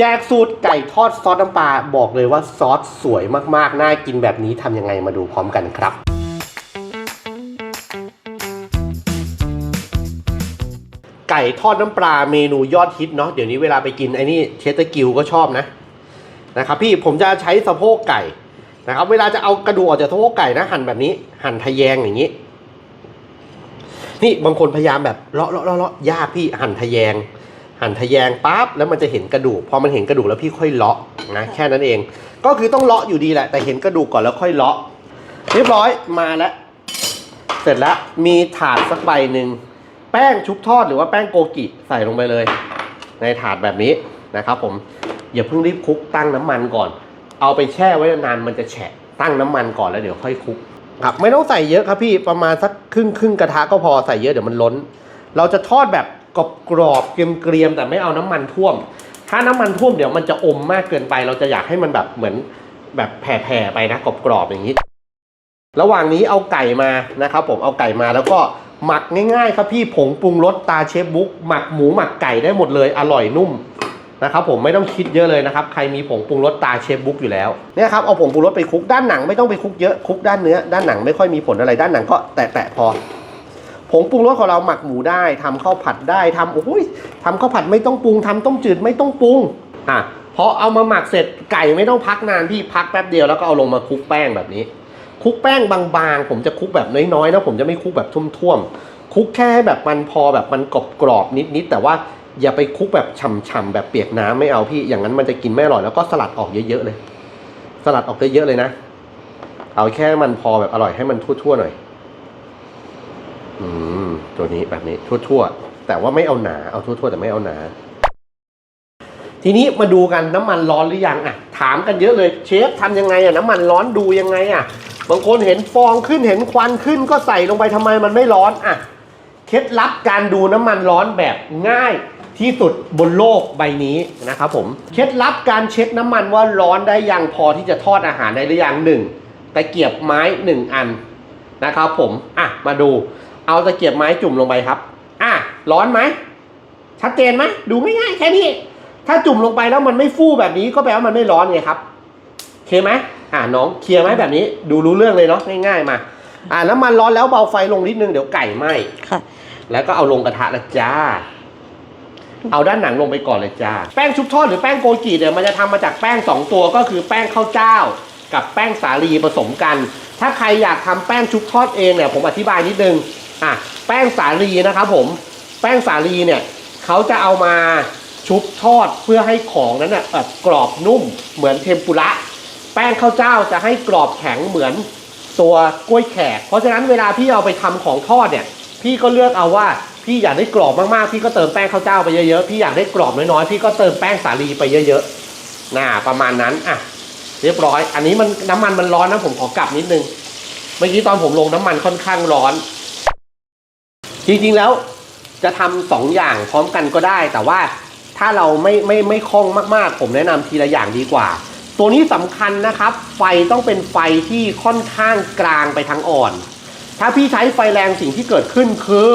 แจกสูตรไก่ทอดซอสน้ำปลาบอกเลยว่าซอสสวยมากๆ น่ากินแบบนี้ทำยังไงมาดูพร้อมกันครับไก่ทอดน้ำปลาเมนูยอดฮิตเนาะเดี๋ยวนี้เวลาไปกินไอ้นี่เชสเตอร์กิลก็ชอบนะนะครับพี่ผมจะใช้สะโพกไก่นะครับ เวลาจะเอากระดูกออกจากสะโพกไก่นะหั่นแบบนี้ หั่นทะแยงอย่างนี้ นี่บางคนพยายามแบบเลาะเลาะเลาะเลาะยากพี่หั่นทะแยง หั่นทะแยงปั๊บแล้วมันจะเห็นกระดูกพอมันเห็นกระดูกแล้วพี่ค่อยเลาะนะแค่นั้นเอง ก็คือต้องเลาะอยู่ดีแหละ แต่เห็นกระดูกก่อนแล้วค่อยเลาะเรียบร้อยมาแล้ว เสร็จแล้วมีถาดสักใบหนึ่งแป้งชุบทอดหรือว่าแป้งโกกิใส่ลงไปเลย ในถาดแบบนี้นะครับผมอย่าเพิ่งรีบคลุกตั้งน้ำมันก่อน เอาไปแช่ไว้นานๆมันจะแฉะตั้งน้ำมันก่อนแล้วเดี๋ยวค่อยคลุกครับไม่ต้องใส่เยอะครับพี่ประมาณสักครึ่งครึ่งกระทะก็พอใส่เยอะเดี๋ยวมันล้น เราจะทอดแบบ กรอบกรอบๆเกรียมๆแต่ไม่เอาน้ำมันท่วม ถ้าน้ำมันท่วมเดี๋ยวมันจะอมมากเกินไป เราจะอยากให้มันแบบเหมือนแบบแผ่ๆไปนะกรอบๆอย่างนี้ ระหว่างนี้เอาไก่มานะครับ ผมเอาไก่มาแล้วก็หมักง่ายๆ ครับพี่ผงปรุงรสตาเชฟบุ๊กหมักหมูหมักไก่ได้หมดเลยอร่อยนุ่มนะครับผมไม่ต้องคิดเยอะเลยนะครับใครมีผงปรุงรสตาเชฟบุ๊กอยู่แล้วเนี่ยครับเอาผงปรุงรสไปคลุกด้านหนังไม่ต้องไปคลุกเยอะคลุกด้านเนื้อด้านหนังไม่ค่อยมีผลอะไรด้านหนังก็แตะๆพอ ผงปรุงรสของเราหมักหมูได้ทำข้าวผัดได้ทำโอ้ยทำข้าวผัดไม่ต้องปรุงทำต้มจืดไม่ต้องปรุงอะพอเอามาหมักเสร็จไก่ไม่ต้องพักนานพี่พักแป๊บเดียวแล้วก็เอาลงมาคลุกแป้งแบบนี้คลุกแป้งบางๆ ผมจะคลุกแบบน้อยๆนะผมจะไม่คลุกแบบท่วมๆคลุกแค่แบบมันพอแบบมันกรอบๆนิดๆแต่ว่าอย่าไปคลุกแบบฉ่ำๆแบบเปียกน้ำไม่เอาพี่อย่างนั้นมันจะกินไม่อร่อยแล้วก็สลัดออกเยอะๆเลย สลัดออกเยอะๆเลยนะ เอาแค่มันพอแบบอร่อยให้มันทั่วๆหน่อย อืมตัวนี้แบบนี้ทั่วๆ แต่ว่าไม่เอาหนาเอาทั่วๆ แต่ไม่เอาหนา ทีนี้มาดูกันน้ำมันร้อนหรือยังอะ ถามกันเยอะเลยเชฟทำยังไงอะน้ำมันร้อนดูยังไงอะ บางคนเห็นฟองขึ้นเห็นควันขึ้นก็ใส่ลงไปทำไมมันไม่ร้อนอะเคล็ดลับการดูน้ำมันร้อนแบบง่ายที่สุดบนโลกใบนี้นะครับผมเคล็ดลับการเช็คน้ำมันว่าร้อนได้ยังพอที่จะทอดอาหารได้หรือยังหนึ่งตะเกียบไม้หนึ่งอันนะครับผมอะมาดู เอาตะเกียบไม้จุ่มลงไปครับ อะร้อนไหมชัดเจนไหมดูง่ายๆแค่นี้ ถ้าจุ่มลงไปแล้วมันไม่ฟู่แบบนี้ก็แปลว่ามันไม่ร้อนไงครับโอเคไหมอ่าน้องเคลียร์ไหมแบบนี้ ดูรู้เรื่องเลยเนาะง่ายๆมา อ่าน้ำมันร้อนแล้วเบาไฟลงนิดนึงเดี๋ยวไก่ไหม้ค่ะ แล้วก็เอาลงกระทะละจ้า เอาด้านหนังลงไปก่อนเลยจ้า แป้งชุบทอดหรือแป้งโกจิเนี่ยมันจะทำมาจากแป้งสองตัวก็คือแป้งข้าวเจ้า กับแป้งสาลีผสมกัน ถ้าใครอยากทำแป้งชุบทอดเองเนี่ยผมอธิบายนิดนึง อะแป้งสาลีนะครับผมแป้งสาลีเนี่ยเขาจะเอามาชุบทอดเพื่อให้ของนั้นน่ะแบบกรอบนุ่มเหมือนเทมปุระแป้งข้าวเจ้าจะให้กรอบแข็งเหมือนตัวกล้วยแขก เพราะฉะนั้นเวลาพี่เอาไปทำของทอดเนี่ย พี่ก็เลือกเอาว่าพี่อยากได้กรอบมากๆ พี่ก็เติมแป้งข้าวเจ้าไปเยอะๆ พี่อยากได้กรอบน้อยๆ พี่ก็เติมแป้งสาลีไปเยอะๆน่าประมาณนั้นอะเรียบร้อย อันนี้มันน้ำมันมันร้อนนะผมขอกลับนิดนึง เมื่อกี้ตอนผมลงน้ำมันค่อนข้างร้อน จริงๆแล้วจะทำสองอย่างพร้อมกันก็ได้ แต่ว่าถ้าเราไม่ไม่ไม่คล่องมากๆ ผมแนะนำทีละอย่างดีกว่า ตัวนี้สำคัญนะครับ ไฟต้องเป็นไฟที่ค่อนข้างกลางไปทางอ่อน ถ้าพี่ใช้ไฟแรงสิ่งที่เกิดขึ้นคือ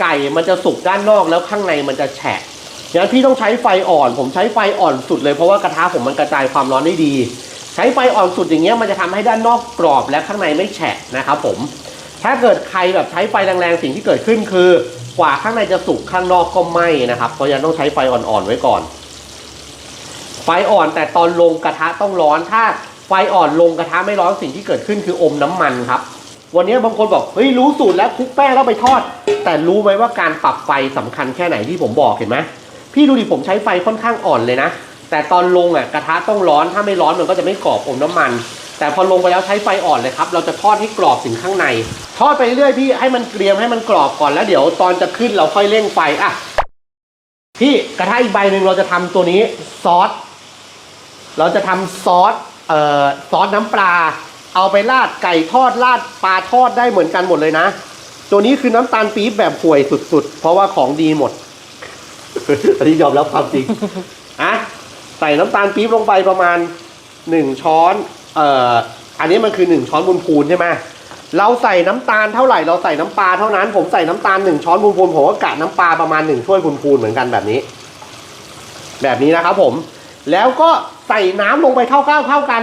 ไก่มันจะสุกด้านนอกแล้วข้างในมันจะแฉะงั้นพี่ต้องใช้ไฟอ่อน ผมใช้ไฟอ่อนสุดเลยเพราะว่ากระทะผมมันกระจายความร้อนได้ดี ใช้ไฟอ่อนสุดอย่างเงี้ยมันจะทำให้ด้านนอกกรอบและข้างในไม่แฉะนะครับผม ถ้าเกิดใครแบบใช้ไฟแรงๆสิ่งที่เกิดขึ้นคือกว่าข้างในจะสุกข้างนอกก็ไหม้นะครับ เพราะฉะนั้นต้องใช้ไฟอ่อนๆไว้ก่อน ไฟอ่อนแต่ตอนลงกระทะต้องร้อน ถ้าไฟอ่อนลงกระทะไม่ร้อนสิ่งที่เกิดขึ้นคืออมน้ำมันครับ วันนี้บางคนบอกเฮ้ยรู้สูตรแล้วคลุกแป้งแล้วไปทอด แต่รู้ไหมว่าการปรับไฟสำคัญแค่ไหนที่ผมบอกเห็นไหมพี่ดูดิผมใช้ไฟค่อนข้างอ่อนเลยนะ แต่ตอนลงอะกระทะต้องร้อนถ้าไม่ร้อนมันก็จะไม่กรอบอมน้ำมัน แต่พอลงไปแล้วใช้ไฟอ่อนเลยครับ เราจะทอดให้กรอบถึงข้างใน ทอดไปเรื่อยพี่ให้มันเกรียมให้มันกรอบก่อนแล้วเดี๋ยวตอนจะขึ้นเราค่อยเร่งไฟอะพี่กระทะอีกใบหนึ่งเราจะทำตัวนี้ซอส เราจะทำซอสเอ่อซอสน้ำปลา เอาไปราดไก่ทอดราดปลาทอดได้เหมือนกันหมดเลยนะ ตัวนี้คือน้ำตาลปี๊บแบบห่วยสุดๆ เพราะว่าของดีหมดอันนี้ยอมรับความจริงอะใส่น้ำตาลปี๊บลงไปประมาณหนึ่งช้อน เอ่ออันนี้มันคือหนึ่งช้อนบุญพูนใช่ไหมเราใส่น้ำตาลเท่าไหร่เราใส่น้ำปลาเท่านั้น ผมใส่น้ำตาลหนึ่งช้อนบุญพูนผมก็กะน้ำปลาประมาณหนึ่งถ้วยบุญพูนเหมือนกันแบบนี้ แบบนี้นะครับผมแล้วก็ใส่น้ำลงไปเท่าๆเท่ากัน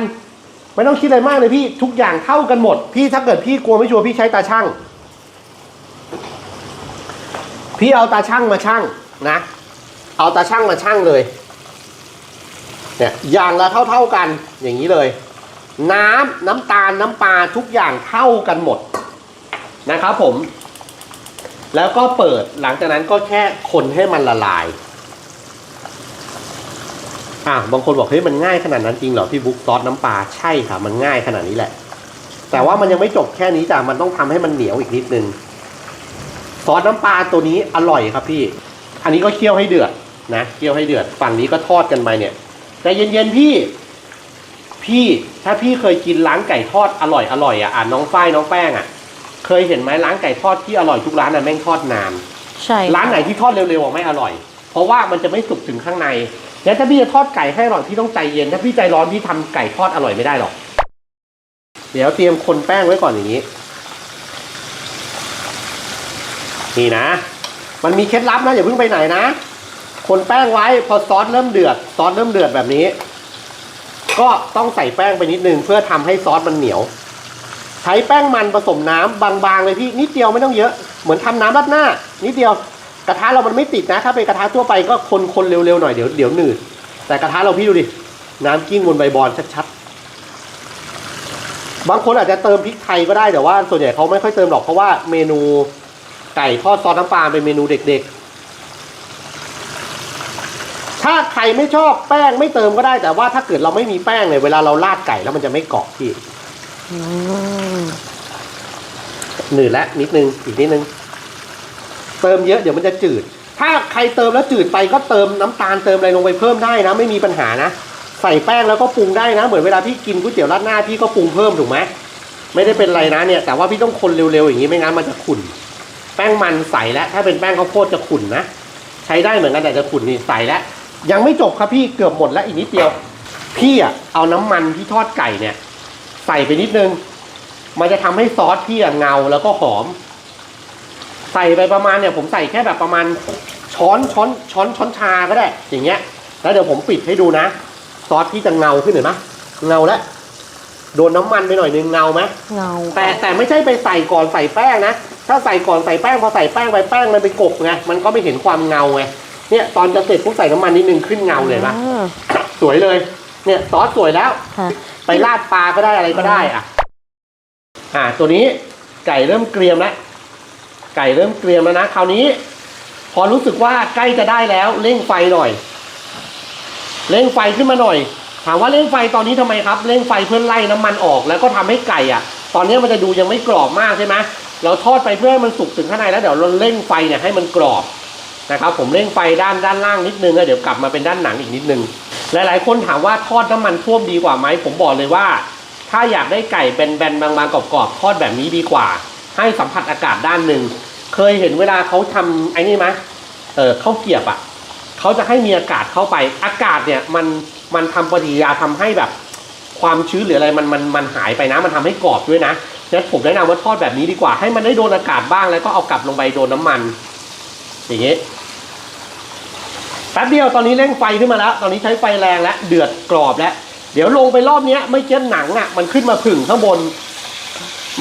ไม่ต้องคิดอะไรมากเลยพี่ทุกอย่างเท่ากันหมด พี่ถ้าเกิดพี่กลัวไม่ชัวร์พี่ใช้ตาช่างพี่เอาตาช่างมาช่างนะ เอาตาช่างมาช่างเลยเนี่ยอย่างละเท่า ๆกันอย่างนี้เลย น้ำน้ำตาลน้ำปลาทุกอย่างเท่ากันหมดนะครับผม แล้วก็เปิดหลังจากนั้นก็แค่คนให้มันละลาย อะบางคนบอกเฮ้ยมันง่ายขนาดนั้นจริงเหรอพี่บุ๊กซอสน้ำปลาใช่ค่ะมันง่ายขนาดนี้แหละ แต่ว่ามันยังไม่จบแค่นี้จ้ะมันต้องทำให้มันเหนียวอีกนิดนึงซอสน้ำปลาตัวนี้อร่อยครับพี่ อันนี้ก็เคี่ยวให้เดือดนะเคี่ยวให้เดือดฝั่งนี้ก็ทอดกันไปเนี่ยแต่เย็นๆพี่ พี่ถ้าพี่เคยกินร้านไก่ทอดอร่อยอร่อยอะอะน้องฝ้ายน้องแป้งอะ เคยเห็นไหมร้านไก่ทอดที่อร่อยทุกร้านอะแม่งทอดนาน ใช่ค่ะร้านไหนที่ทอดเร็วๆอะไม่อร่อย เพราะว่ามันจะไม่สุกถึงข้างในงั้นถ้าพี่จะทอดไก่ให้อร่อยพี่ต้องใจเย็นถ้าพี่ใจร้อนพี่ทำไก่ทอดอร่อยไม่ได้หรอก เดี๋ยวเตรียมคนแป้งไว้ก่อนอย่างนี้ นี่นะ มันมีเคล็ดลับนะอย่าเพิ่งไปไหนนะ คนแป้งไว้พอซอสเริ่มเดือดซอสเริ่มเดือดแบบนี้ ก็ต้องใส่แป้งไปนิดนึงเพื่อทำให้ซอสมันเหนียว ใช้แป้งมันผสมน้ำบางๆเลยพี่นิดเดียวไม่ต้องเยอะเหมือนทำน้ำราดหน้า นิดเดียวกระทะเรามันไม่ติดนะถ้าเป็นกระทะทั่วไปก็คนๆเร็วๆหน่อยเดี๋ยวเดี๋ยวหนืด แต่กระทะเราพี่ดูดิน้ำกิ้งบนใบบอลชัดๆบางคนอาจจะเติมพริกไทยก็ได้แต่ว่าส่วนใหญ่เขาไม่ค่อยเติมหรอกเพราะว่าเมนูไก่ทอดซอสน้ำปลาเป็นเมนูเด็กๆ ถ้าใครไม่ชอบแป้งไม่เติมก็ได้ แต่ว่าถ้าเกิดเราไม่มีแป้งเนี่ยเวลาเราราดไก่แล้วมันจะไม่เกาะพี่อืมหนืดแล้วนิดนึงอีกนิดนึง เติมเยอะเดี๋ยวมันจะจืด ถ้าใครเติมแล้วจืดไปก็เติมน้ำตาลเติมอะไรลงไปเพิ่มได้นะ ไม่มีปัญหานะใส่แป้งแล้วก็ปรุงได้นะ เหมือนเวลาพี่กินก๋วยเตี๋ยวราดหน้าพี่ก็ปรุงเพิ่มถูกไหมไม่ได้เป็นไรนะเนี่ย แต่ว่าพี่ต้องคนเร็วๆอย่างนี้ไม่งั้นมันจะขุ่น แป้งมันใส่แล้วถ้าเป็นแป้งข้าวโพดจะขุ่นนะใช้ได้เหมือนกันแต่จะขุ่นนี่ใส่แล้ว ยังไม่จบครับพี่เกือบหมดแล้วอีกนิดเดียว พี่อะเอาน้ำมันที่ทอดไก่เนี่ย ใส่ไปนิดนึง มันจะทำให้ซอสพี่อะเงาแล้วก็หอม ใส่ไปประมาณเนี่ยผมใส่แค่แบบประมาณช้อนช้อนช้อนช้อนชาก็ได้ อย่างเงี้ย แล้วเดี๋ยวผมปิดให้ดูนะ ซอสพี่จะเงาขึ้นเห็นไหมเงาแล้วโดนน้ำมันไปหน่อยนึงเงาไหมเงาแต่แต่ไม่ใช่ไปใส่ก่อนใส่แป้งนะ ถ้าใส่ก่อนใส่แป้งพอใส่แป้งไปแป้งมันไปกบไงมันก็ไม่เห็นความเงาไง เนี่ยตอนจะเสร็จพวกใส่น้ำมันนิดนึงขึ้นเงาเลยปะอ่าสวยเลย เนี่ยซอสสวยแล้ว ค่ะ ไปราดปลาก็ได้อะไรก็ได้อะ อ่า ตัวนี้ไก่เริ่มเกรียมแล้วไก่เริ่มเกรียมแล้วนะคราวนี้ พอรู้สึกว่าใกล้จะได้แล้วเร่งไฟหน่อย เร่งไฟขึ้นมาหน่อย ถามว่าเร่งไฟตอนนี้ทำไมครับ เร่งไฟเพื่อไล่น้ำมันออกแล้วก็ทำให้ไก่อะ ตอนนี้มันจะดูยังไม่กรอบมากใช่ไหมเราทอดไปเพื่อให้มันสุกถึงข้างในแล้วเดี๋ยวเราเร่งไฟเนี่ยให้มันกรอบ นะครับผมเร่งไฟด้านด้านล่างนิดนึงแล้วเดี๋ยวกลับมาเป็นด้านหนังอีกนิดนึง หลายๆ คนถามว่าทอดน้ำมันท่วมดีกว่าไหมผมบอกเลยว่า ถ้าอยากได้ไก่เป็นแบนๆบางๆกรอบๆทอดแบบนี้ดีกว่า ให้สัมผัสอากาศด้านหนึ่งเคยเห็นเวลาเขาทำไอ้นี่ไหมเออข้าวเกียบอะเขาจะให้มีอากาศเข้าไปอากาศเนี่ยมันมันทำปฏิกิริยาทำให้แบบ ความชื้นหรืออะไรมันมันมันหายไปนะ มันทำให้กรอบด้วยนะงั้นผมแนะนำว่าทอดแบบนี้ดีกว่าให้มันได้โดนอากาศบ้างแล้วก็เอากลับลงไปโดนน้ำมัน อย่างเงี้ยแป๊บเดียวตอนนี้เร่งไฟขึ้นมาแล้ว ตอนนี้ใช้ไฟแรงแล้วเดือดกรอบแล้ว เดี๋ยวลงไปรอบเนี้ยไม่เช่นหนังอะ มันขึ้นมาผึ่งข้างบน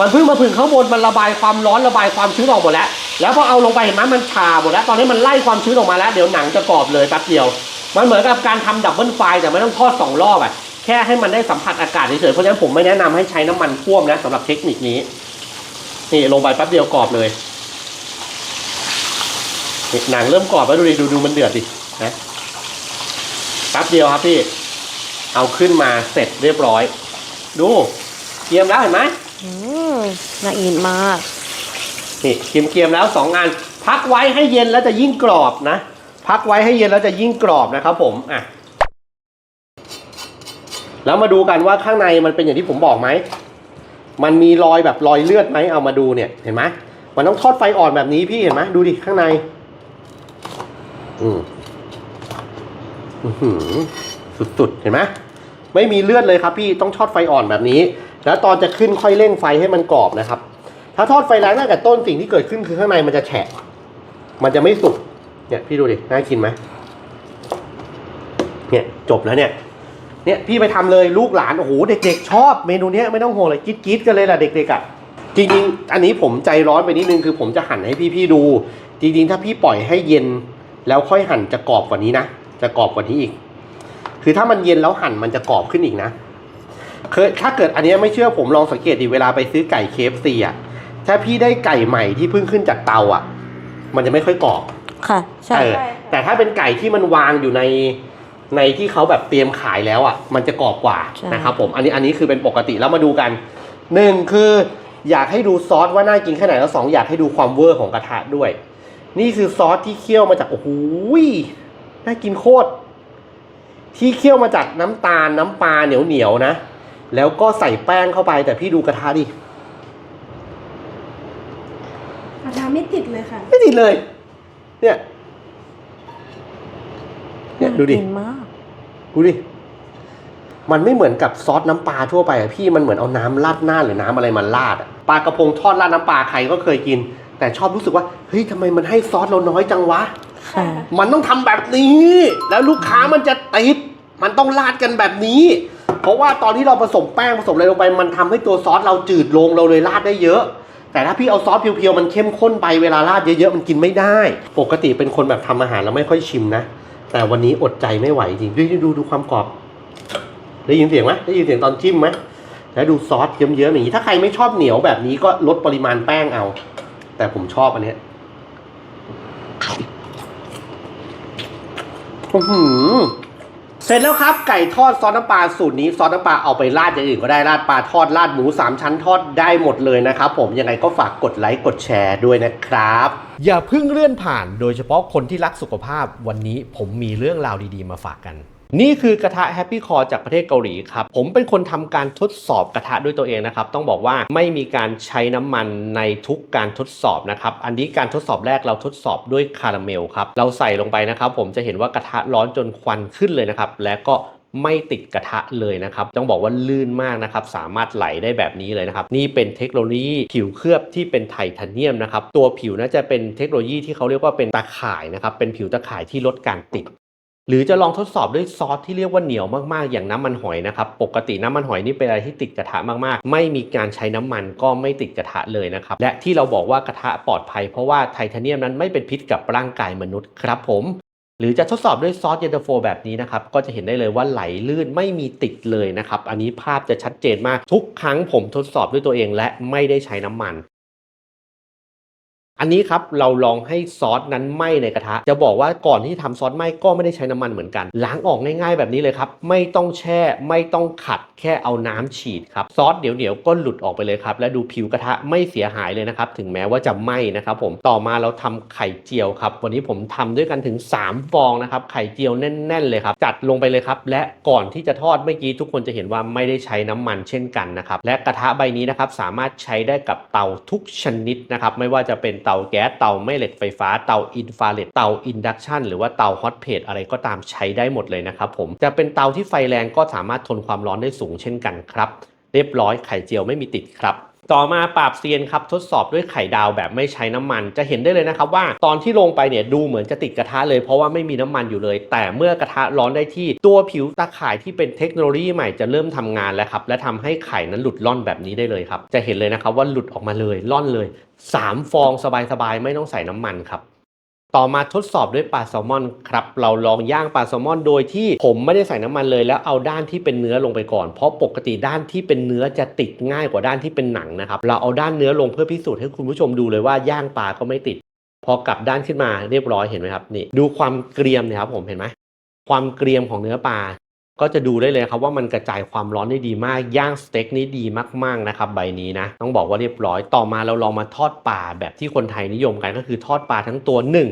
มันพิ่งมาผึ่งข้างบนมันระบายความร้อนระบายความชื้นออกหมดแล้ว แล้วพอเอาลงไปเห็นไหมมันชาหมดแล้ว ตอนนี้มันไล่ความชื้นออกมาแล้ว เดี๋ยวหนังจะกรอบเลยแป๊บเดียว มันเหมือนกับการทำดับเบิลไฟแต่ไม่ต้องทอดสองรอบอะ แค่ให้มันได้สัมผัสอากาศเฉยๆ เพราะฉะนั้นผมไม่แนะนำให้ใช้น้ำมันท่วมนะสำหรับเทคนิคนี้ นี่ลงไปแป๊บเดียวกรอบเลย นี่หนังเริ่มกรอบแล้วดูดิดูดูมันเดือดดินะแป๊บเดียวครับพี่ เอาขึ้นมาเสร็จเรียบร้อย ดูเกียมแล้วเห็นไหมอืมละเอียดมาก นี่เกียมเกียมแล้วสองงานพักไว้ให้เย็นแล้วจะยิ่งกรอบนะ พักไว้ให้เย็นแล้วจะยิ่งกรอบนะครับผมอะแล้วมาดูกันว่าข้างในมันเป็นอย่างที่ผมบอกไหม มันมีรอยแบบรอยเลือดไหมเอามาดูเนี่ยเห็นไหมมันต้องทอดไฟอ่อนแบบนี้พี่เห็นไหมดูดิข้างใน อืมอื้อหือสุดๆ เห็นไหมไม่มีเลือดเลยครับพี่ต้องทอดไฟอ่อนแบบนี้ แล้วตอนจะขึ้นค่อยเร่งไฟให้มันกรอบนะครับ ถ้าทอดไฟแรงตั้งแต่ต้นสิ่งที่เกิดขึ้นคือข้างในมันจะแฉะ มันจะไม่สุก เนี่ยพี่ดูดิ น่ากินไหม เนี่ยจบแล้วเนี่ย เนี่ยพี่ไปทำเลยลูกหลาน โอ้โหเด็กๆชอบเมนูเนี้ยไม่ต้องห่วงเลยกรี๊ดๆกันเลยล่ะเด็กๆอะจริงๆ อันนี้ผมใจร้อนไปนิดนึงคือผมจะหั่นให้พี่ๆดู จริงๆ ถ้าพี่ปล่อยให้เย็น แล้วค่อยหั่นจะกรอบกว่านี้นะ จะกรอบกว่านี้อีก คือถ้ามันเย็นแล้วหั่นมันจะกรอบขึ้นอีกนะเคยถ้าเกิดอันเนี้ยไม่เชื่อผมลองสังเกตดิเวลาไปซื้อไก่เคฟซีอะถ้าพี่ได้ไก่ใหม่ที่เพิ่งขึ้นจากเตาอะ มันจะไม่ค่อยกรอบค่ะใช่เออแต่ถ้าเป็นไก่ที่มันวางอยู่ในในที่เขาแบบเตรียมขายแล้วอะ มันจะกรอบกว่าใช่นะครับผมอันนี้อันนี้คือเป็นปกติแล้วมาดูกันหนึ่งคืออยากให้ดูซอสว่าน่ากินแค่ไหนแล้วสองอยากให้ดูความเวอร์ของกระทะด้วย นี่คือซอสที่เคี่ยวมาจากโอ้โหยน่ากินโคตร ที่เคี่ยวมาจากน้ำตาลน้ำปลาเหนียวเหนียวๆนะ แล้วก็ใส่แป้งเข้าไปแต่พี่ดูกระทะดิกระทะไม่ติดเลยค่ะ ไม่ติดเลย เนี่ย เนี่ยดูดิากินมากดูดิ มันไม่เหมือนกับซอสน้ำปลาทั่วไปอะพี่มันเหมือนเอาน้ำราดหน้าหรือน้ำอะไรมาราดอะปลากระพงทอดราดน้ำปลาใครก็เคยกิน แต่ชอบรู้สึกว่าเฮ้ยทำไมมันให้ซอสเราน้อยจังวะ ค่ะ มันต้องทำแบบนี้ แล้วลูกค้ามันจะติด มันต้องราดกันแบบนี้ เพราะว่าตอนที่เราผสมแป้งผสมอะไรลงไป มันทำให้ตัวซอสเราจืดลงเราเลยราดได้เยอะ แต่ถ้าพี่เอาซอสเพียวๆมันเข้มข้นไปเวลาราดเยอะๆมันกินไม่ได้ ปกติเป็นคนแบบทำอาหารแล้วไม่ค่อยชิมนะ แต่วันนี้อดใจไม่ไหวจริงดูดูดูความกรอบ ได้ยินเสียงไหมได้ยินเสียงตอนจิ้มไหมแล้วดูซอสเยิ้มๆอย่างนี้ถ้าใครไม่ชอบเหนียวแบบนี้ก็ลดปริมาณแป้งเอา แต่ผมชอบอันเนี้ยอื้อหือเสร็จแล้วครับไก่ทอดซอสน้ำปลาสูตรนี้ซอสน้ำปลาเอาไปราดอย่างอื่นก็ได้ราดปลาทอดราดหมูสามชั้นทอดได้หมดเลยนะครับผมยังไงก็ฝากกดไลค์กดแชร์ด้วยนะครับ อย่าเพิ่งเลื่อนผ่าน โดยเฉพาะคนที่รักสุขภาพวันนี้ผมมีเรื่องราวดีๆมาฝากกัน นี่คือกระทะ Happy Core จากประเทศเกาหลีครับ ผมเป็นคนทำการทดสอบกระทะด้วยตัวเองนะครับ ต้องบอกว่าไม่มีการใช้น้ำมันในทุกการทดสอบนะครับ อันนี้การทดสอบแรกเราทดสอบด้วยคาราเมลครับ เราใส่ลงไปนะครับ ผมจะเห็นว่ากระทะร้อนจนควันขึ้นเลยนะครับ และก็ไม่ติดกระทะเลยนะครับ ต้องบอกว่าลื่นมากนะครับ สามารถไหลได้แบบนี้เลยนะครับ นี่เป็นเทคโนโลยีผิวเคลือบที่เป็นไทเทเนียมนะครับ ตัวผิวน่าจะเป็นเทคโนโลยีที่เขาเรียกว่าเป็นตาข่ายนะครับ เป็นผิวตาข่ายที่ลดการติด หรือจะลองทดสอบด้วยซอสที่เรียกว่าเหนียวมากๆ อย่างน้ำมันหอยนะครับ ปกติน้ำมันหอยนี่เป็นอะไรที่ติดกระทะมากๆ ไม่มีการใช้น้ำมันก็ไม่ติดกระทะเลยนะครับ และที่เราบอกว่ากระทะปลอดภัยเพราะว่าไทเทเนียมนั้นไม่เป็นพิษกับร่างกายมนุษย์ครับผมหรือจะทดสอบด้วยซอสเย็นตาโฟแบบนี้นะครับก็จะเห็นได้เลยว่าไหลลื่นไม่มีติดเลยนะครับ อันนี้ภาพจะชัดเจนมากทุกครั้งผมทดสอบด้วยตัวเองและไม่ได้ใช้น้ำมัน อันนี้ครับเราลองให้ซอสนั้นไหม้ในกระทะ จะบอกว่าก่อนที่ทำซอสไหม้ก็ไม่ได้ใช้น้ำมันเหมือนกัน ล้างออกง่ายๆแบบนี้เลยครับ ไม่ต้องแช่ไม่ต้องขัดแค่เอาน้ำฉีดครับซอสเดี๋ยวๆก็หลุดออกไปเลยครับ และดูผิวกระทะไม่เสียหายเลยนะครับ ถึงแม้ว่าจะไหม้นะครับผมต่อมาเราทำไข่เจียวครับ วันนี้ผมทำด้วยกันถึง 3 ฟองนะครับไข่เจียวแน่น ๆ เลยครับ จัดลงไปเลยครับ และก่อนที่จะทอดเมื่อกี้ทุกคนจะเห็นว่าไม่ได้ใช้น้ำมันเช่นกันนะครับและกระทะใบนี้นะครับสามารถใช้ได้กับเตาทุกชนิดนะครับไม่ว่าจะเป็นเตาแก๊สเตาแม่เหล็กไฟฟ้าเตาอินฟราเรดเตาอินดักชันหรือว่าเตาฮอตเพลทอะไรก็ตามใช้ได้หมดเลยนะครับผมจะเป็นเตาที่ไฟแรงก็สามารถทนความร้อนได้สูงเช่นกันครับ เรียบร้อยไข่เจียวไม่มีติดครับ ต่อมาปราบเซียนครับทดสอบด้วยไข่ดาวแบบไม่ใช้น้ำมัน จะเห็นได้เลยนะครับว่าตอนที่ลงไปเนี่ยดูเหมือนจะติดกระทะเลยเพราะว่าไม่มีน้ำมันอยู่เลย แต่เมื่อกระทะร้อนได้ที่ตัวผิวตาข่ายที่เป็นเทคโนโลยีใหม่จะเริ่มทำงานแล้วครับและทำให้ไข่นั้นหลุดล่อนแบบนี้ได้เลยครับจะเห็นเลยนะครับว่าหลุดออกมาเลยล่อนเลย 3 ฟองสบายๆไม่ต้องใส่น้ำมันครับ ต่อมาทดสอบด้วยปลาแซลมอนครับเราลองย่างปลาแซลมอน โดยที่ผมไม่ได้ใส่น้ำมันเลยแล้วเอาด้านที่เป็นเนื้อลงไปก่อน เพราะปกติด้านที่เป็นเนื้อจะติดง่ายกว่าด้านที่เป็นหนังนะครับเราเอาด้านเนื้อลงเพื่อพิสูจน์ให้คุณผู้ชมดูเลยว่าย่างปลาก็ไม่ติด พอกลับด้านขึ้นมาเรียบร้อยเห็นไหมครับนี่ดูความเกรียมนี่ยครับผมเห็นไหมความเกรียมของเนื้อปลาก็จะดูได้เลยครับว่ามันกระจายความร้อนได้ดีมาก ย่างสเต็กนี่ดีมากๆนะครับใบนี้นะ ต้องบอกว่าเรียบร้อยต่อมาเราลองมาทอดปลาแบบที่คนไทยนิยมกันก็คือทอดปลาทั้งตัวหนึ่ง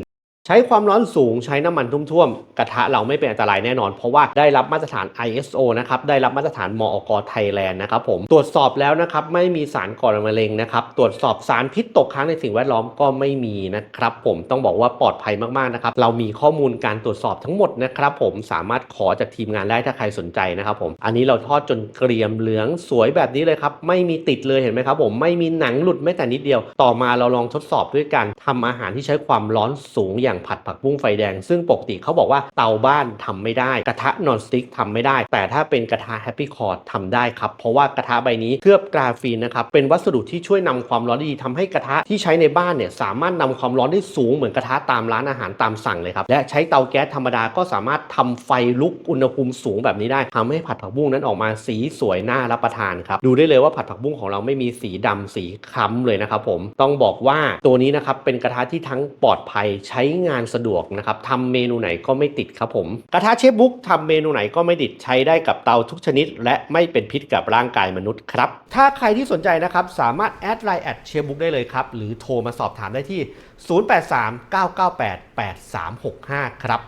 ใช้ความร้อนสูงใช้น้ำมันท่วมๆ กระทะเราไม่เป็นอันตรายแน่นอน เพราะว่าได้รับมาตรฐาน ISO นะครับ ได้รับมาตรฐานมอกไทยแลนด์นะครับผม ตรวจสอบแล้วนะครับ ไม่มีสารก่อมะเร็งนะครับ ตรวจสอบสารพิษตกค้างในสิ่งแวดล้อมก็ไม่มีนะครับผมต้องบอกว่าปลอดภัยมากๆนะครับ เรามีข้อมูลการตรวจสอบทั้งหมดนะครับผมสามารถขอจากทีมงานได้ถ้าใครสนใจนะครับผมอันนี้เราทอดจนเกรียมเหลืองสวยแบบนี้เลยครับไม่มีติดเลยเห็นไหมครับผมไม่มีหนังหลุดแม้แต่นิดเดียว ต่อมาเราลองทดสอบด้วยการทำอาหารที่ใช้ความร้อนสูงอย่างอย่างผัดผักบุ้งไฟแดง ซึ่งปกติเขาบอกว่าเตาบ้านทำไม่ได้ กระทะนอนสติ๊กทำไม่ได้ แต่ถ้าเป็นกระทะแฮปปี้คอร์ดทำได้ครับ เพราะว่ากระทะใบนี้เคลือบกราฟีนนะครับ เป็นวัสดุที่ช่วยนำความร้อนดีทำให้กระทะที่ใช้ในบ้านเนี่ยสามารถนำความร้อนได้สูงเหมือนกระทะตามร้านอาหารตามสั่งเลยครับ และใช้เตาแก๊สธรรมดาก็สามารถทำไฟลุกอุณหภูมิสูงแบบนี้ได้ทำให้ผัดผักบุ้งนั้นออกมาสีสวยน่ารับประทานครับ ดูได้เลยว่าผัดผักบุ้งของเราไม่มีสีดำสีคล้ำเลยนะครับผม ต้องบอกว่าตัวนี้นะครับเป็นกระทะที่ทั้งปลอดภัยใช้งานสะดวกนะครับทำเมนูไหนก็ไม่ติดครับผม กระทะเชฟบุ๊กทำเมนูไหนก็ไม่ติดใช้ได้กับเตาทุกชนิด และไม่เป็นพิษกับร่างกายมนุษย์ครับ ถ้าใครที่สนใจนะครับสามารถแอดไลน์แอดเชฟบุ๊กได้เลยครับ หรือโทรมาสอบถามได้ที่ 0839988365 ครับ